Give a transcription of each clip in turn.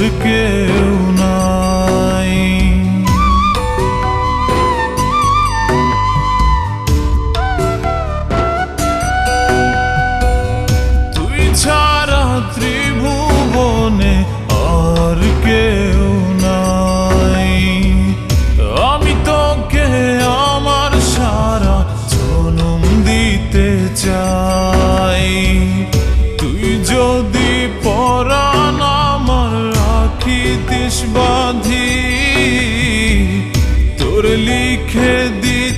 do que eu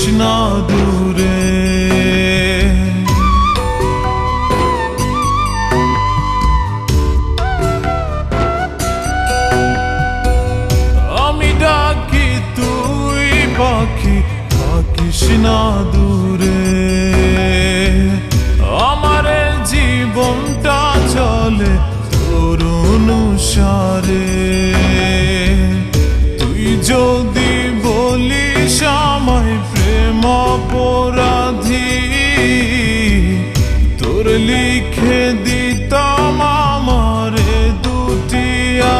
Krishna Dure.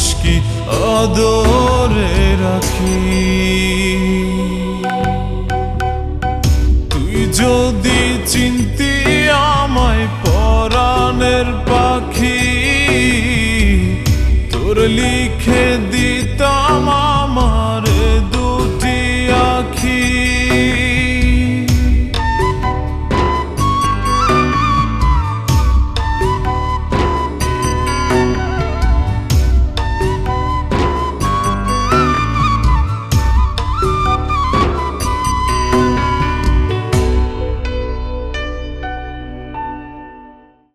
আশকি কি আদরে রাখি। তুই যদি চিন্তি আমায় পরাণের পাখি তোর লিখে দিতাম আমার